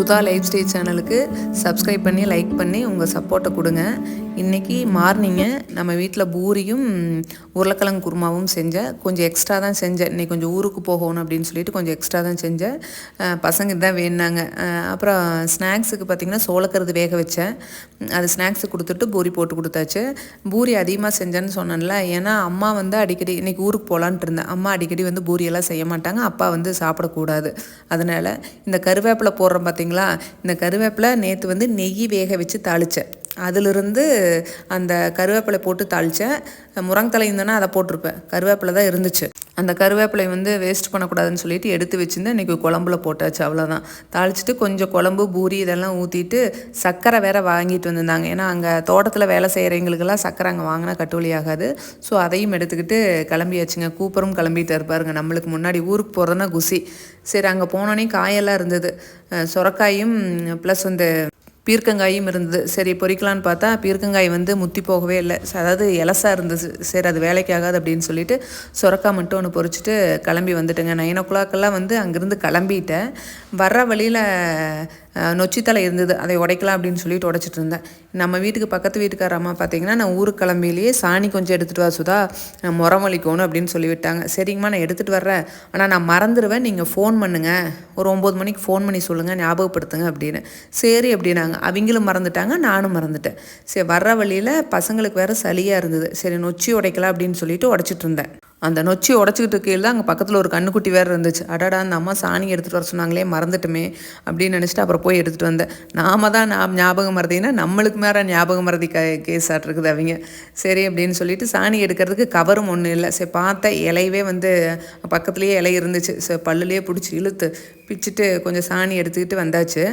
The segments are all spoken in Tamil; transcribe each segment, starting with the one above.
சுதா லைஃப் ஸ்டைல் சேனலுக்கு சப்ஸ்கிரைப் பண்ணி லைக் பண்ணி உங்கள் சப்போர்ட்டை கொடுங்க. இன்றைக்கி மார்னிங்கு நம்ம வீட்டில் பூரியும் உருளைக்கிழங்கு குருமாவும் செஞ்சேன் கொஞ்சம் எக்ஸ்ட்ரா தான் செஞ்சேன் இன்னைக்கு கொஞ்சம் ஊருக்கு போகணும் அப்படின்னு சொல்லிட்டு கொஞ்சம் எக்ஸ்ட்ரா தான் செஞ்சேன் பசங்க தான் வேணாங்க அப்புறம் ஸ்நாக்ஸுக்கு பார்த்திங்கன்னா சோளக்கருது வேக வச்சேன். அது ஸ்நாக்ஸுக்கு கொடுத்துட்டு பூரி போட்டு கொடுத்தாச்சு. பூரி அதிகமாக செஞ்சேன்னு சொன்னேன்ல ஏன்னா அம்மா வந்து அடிக்கடி இன்றைக்கி ஊருக்கு போகலான்ட்டு இருந்தேன். அம்மா அடிக்கடி வந்து பூரியெல்லாம் செய்ய மாட்டாங்க. அப்பா வந்து சாப்பிடக்கூடாது. அதனால் இந்த கருவேப்பிலை போடுறோம் பார்த்தீங்களா இந்த கருவேப்பிலை நேற்று வந்து நெய் வேக வச்சு தாளித்தேன் அதிலிருந்து அந்த கருவேப்பிலை போட்டு தாளித்தேன் முருங்கத்தலை இருந்தேன்னா அதை போட்டிருப்பேன். கருவேப்பிலை தான் இருந்துச்சு. அந்த கருவேப்பிலை வந்து வேஸ்ட் பண்ணக்கூடாதுன்னு சொல்லிட்டு எடுத்து வச்சுருந்தேன். இன்றைக்கி குழம்புல போட்டாச்சு அவ்வளோதான் தாளிச்சிட்டு கொஞ்சம் குழம்பு பூரி இதெல்லாம் ஊற்றிட்டு சர்க்கரை வேற வாங்கிட்டு வந்திருந்தாங்க. ஏன்னா அங்கே தோட்டத்தில் வேலை செய்கிறவங்களுக்கெல்லாம் சர்க்கரை அங்கே வாங்கினா கட்டுவலி ஆகாது. ஸோ அதையும் எடுத்துக்கிட்டு கிளம்பியாச்சுங்க. கூப்பரும் கிளம்பிட்டு இருப்பாருங்க. நம்மளுக்கு முன்னாடி ஊருக்கு போகிறதுனா குசி. சரி அங்கே போனோன்னே காயெல்லாம் இருந்தது. சுரக்காயும் ப்ளஸ் வந்து பீர்க்கங்காயும் இருந்தது. சரி பொறிக்கலான்னு பார்த்தா பீர்க்கங்காய் வந்து முத்தி போகவே இல்லை. அதாவது இலசா இருந்தது. சரி அது வேலைக்கு ஆகாது அப்படின்னு சொல்லிட்டு சுரக்கா மட்டும் ஒன்று பொறிச்சிட்டு கிளம்பி வந்துட்டேங்க. நைன் ஓ கிளாக்கெல்லாம் வந்து அங்கேருந்து கிளம்பிட்டேன். வர்ற வழியில் நொச்சித்தலை இருந்தது அதை உடைக்கலாம் அப்படின்னு சொல்லிட்டு உடைச்சிட்டு இருந்தேன். நம்ம வீட்டுக்கு பக்கத்து வீட்டுக்கார அம்மா பார்த்தீங்கன்னா நான் ஊருக்கு கிளம்பிலேயே சாணி கொஞ்சம் எடுத்துகிட்டு வா சுதா நான் முறம் வலிக்கணும் அப்படின்னு சொல்லி விட்டாங்க. சரிங்கம்மா நான் எடுத்துகிட்டு வர்றேன். ஆனால் நான் மறந்துடுவேன் நீங்கள் ஃபோன் பண்ணுங்கள் ஒரு ஒம்பது மணிக்கு ஃபோன் பண்ணி சொல்லுங்கள் ஞாபகப்படுத்துங்க அப்படின்னு. சரி அப்படின்னாங்க. அவங்களும் மறந்துட்டாங்க நானும் மறந்துட்டேன். சரி வர்ற வழியில் பசங்களுக்கு வேறு சளியாக இருந்தது. சரி நொச்சி உடைக்கலாம் அப்படின்னு சொல்லிட்டு உடைச்சிட்டு இருந்தேன். அந்த நொச்சி உடச்சிக்கிட்டு இருக்கையில் தான் அங்கே பக்கத்தில் ஒரு கண்ணுக்குட்டி வேறு இருந்துச்சு. அடடா அந்த அம்மா சாணி எடுத்துகிட்டு வர சொன்னாங்களே மறந்துட்டுமே அப்படின்னு நினச்சிட்டு அப்புறம் போய் எடுத்துகிட்டு வந்தேன். நாம தான் நான் ஞாபகம் மறதினா நம்மளுக்கு மேலே ஞாபகம் மறதி க கேஸ் இருக்குது அவங்க. சரி அப்படின்னு சொல்லிட்டு சாணி எடுக்கிறதுக்கு கவரும் ஒன்றும் இல்லை. சரி பார்த்த இலையவே வந்து பக்கத்துலேயே இலை இருந்துச்சு. சரி பல்லுலேயே பிடிச்சி இழுத்து பிச்சுட்டு கொஞ்சம் சாணி எடுத்துக்கிட்டு வந்தாச்சு.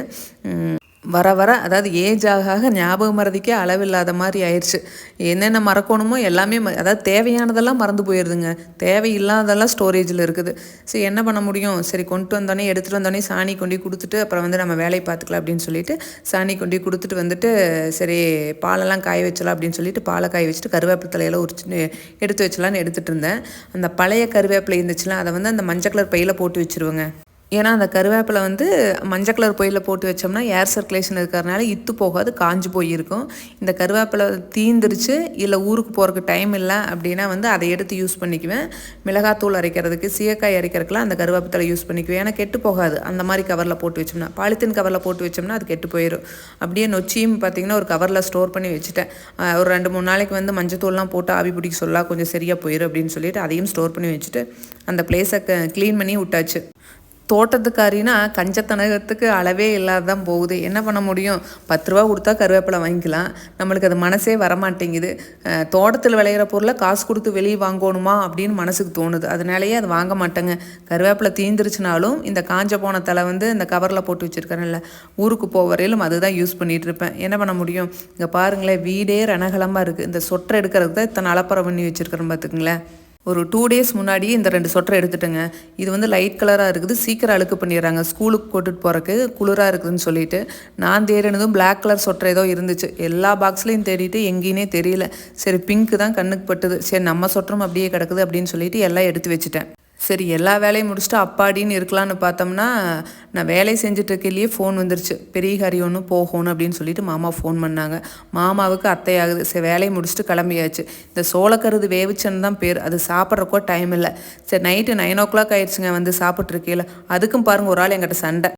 வர வர அதாவது ஏஜ் ஆக ஆக ஞாபக மறதிக்கே அளவில்லாத மாதிரி ஆயிடுச்சு என்னென்ன மறக்கணுமோ எல்லாமே ம- அதாவது தேவையானதெல்லாம் மறந்து போயிடுதுங்க தேவையில்லாதெல்லாம் ஸ்டோரேஜில் இருக்குது. சரி என்ன பண்ண முடியும்? சரி கொண்டு வந்தோடனே எடுத்துகிட்டு வந்தோடனே சாணி கொண்டு கொடுத்துட்டு அப்புறம் வந்து நம்ம வேலையை பார்த்துக்கலாம் அப்படின்னு சொல்லிட்டு சாணி கொண்டு கொடுத்துட்டு வந்துட்டு சரி பாலெல்லாம் காய வச்சலாம் அப்படின்னு சொல்லிட்டு பாலை காய வச்சுட்டு கருவேப்பிலை தலையெல்லாம் உரிச்சு எடுத்து வச்சலான்னு எடுத்துகிட்டு இருந்தேன். அந்த பழைய கருவேப்பிலை இருந்துச்சுன்னா அதை வந்து அந்த மஞ்சள் கலர் பையில் போட்டு வச்சுருவேங்க. ஏன்னா அந்த கருவேப்பிலை வந்து மஞ்சள் கலர் பொயிலில் போட்டு வச்சோம்னா ஏர் சர்க்குலேஷன் இருக்கிறனால இத்து போகாது காஞ்சு போயிருக்கும். இந்த கருவேப்பிலை தீந்துருச்சு இல்லை ஊருக்கு போகிறதுக்கு டைம் இல்லை அப்படின்னா வந்து அதை எடுத்து யூஸ் பண்ணிக்குவேன். மிளகாத்தூள் அரைக்கிறதுக்கு சீயக்காய் அரைக்கிறதுக்குலாம் அந்த கருவேப்பிலை யூஸ் பண்ணிக்குவேன். ஏன்னா கெட்டு போகாது. அந்த மாதிரி கவரில் போட்டு வச்சோம்னா பாலித்தீன் கவரில் போட்டு வச்சோம்னா அது கெட்டு போயிடும் அப்படியே நொச்சியும் பார்த்தீங்கன்னா ஒரு கவரில் ஸ்டோர் பண்ணி வச்சுட்டேன். ஒரு ரெண்டு மூணு நாளைக்கு வந்து மஞ்சத்தூள்லாம் போட்டு ஆவி பிடிக்க சொல்லலாம் கொஞ்சம் சரியாக போயிடும் அப்படின்னு சொல்லிட்டு அதையும் ஸ்டோர் பண்ணி வச்சுட்டு அந்த பிளேஸை க்ளீன் பண்ணி விட்டாச்சு. தோட்டத்துக்காரினா கஞ்சத்தனகத்துக்கு அளவே இல்லாதான் போகுது. என்ன பண்ண முடியும்? பத்து ரூபா கொடுத்தா கருவேப்பிலை வாங்கிக்கலாம். நம்மளுக்கு அது மனசே வரமாட்டேங்குது. தோட்டத்தில் விளையிற பொருளை காசு கொடுத்து வெளியே வாங்கணுமா அப்படின்னு மனசுக்கு தோணுது. அதனாலேயே அது வாங்க மாட்டேங்க. கருவேப்பிலை தீந்துருச்சுனாலும் இந்த காஞ்ச போன தலை வந்து இந்த கவரில் போட்டு வச்சுருக்கேன்ல ஊருக்கு போவரையிலும் அதுதான் யூஸ் பண்ணிகிட்டு இருப்பேன் என்ன பண்ண முடியும்? இங்கே பாருங்களேன் வீடே ரணகலமாக இருக்குது இந்த சொட்டை எடுக்கிறதுக்கு தான் இத்தனை அலப்பறம் பண்ணி வச்சுருக்கிறேன் பார்த்துக்குங்களேன். ஒரு டூ டேஸ் முன்னாடியே இந்த ரெண்டு சொட்டரை எடுத்துட்டேங்க. இது வந்து லைட் கலராக இருக்குது. சீக்கிரம் அழுக்கு பண்ணிடுறாங்க. ஸ்கூலுக்கு போட்டுட்டு போகிறக்கு குளிராக இருக்குதுன்னு சொல்லிட்டு. நான் தேடினதும் பிளாக் கலர் சொட்டர் ஏதோ இருந்துச்சு. எல்லா பாக்ஸ்லையும் தேடிட்டு எங்கேயுமே தெரியல. சரி பிங்க் தான் கண்ணுக்கு பட்டுது. சரி நம்ம சொட்டரும் அப்படியே கிடக்குது அப்படின்னு சொல்லிட்டு எல்லாம் எடுத்து வச்சுட்டேன். சரி எல்லா வேலையும் முடிச்சுட்டு அப்பாடின்னு இருக்கலான்னு பார்த்தோம்னா நான் வேலை செஞ்சுட்டுருக்கையிலேயே ஃபோன் வந்துருச்சு. பெரிய ஹரி ஒன்று போகணும் அப்படின்னு சொல்லிட்டு மாமா ஃபோன் பண்ணாங்க. மாமாவுக்கு அத்தையாகுது. சரி வேலையை முடிச்சுட்டு கிளம்பியாச்சு. இந்த சோளக்கருது வேவிச்சன்னு தான் பேர். அது சாப்பிட்றக்கோ டைம் இல்லை. சரி நைட்டு நைன் ஓ கிளாக் ஆயிடுச்சுங்க வந்து சாப்பிட்ருக்கையில அதுக்கும் பாருங்கள் ஒரு ஆள் என்கிட்ட சண்டை.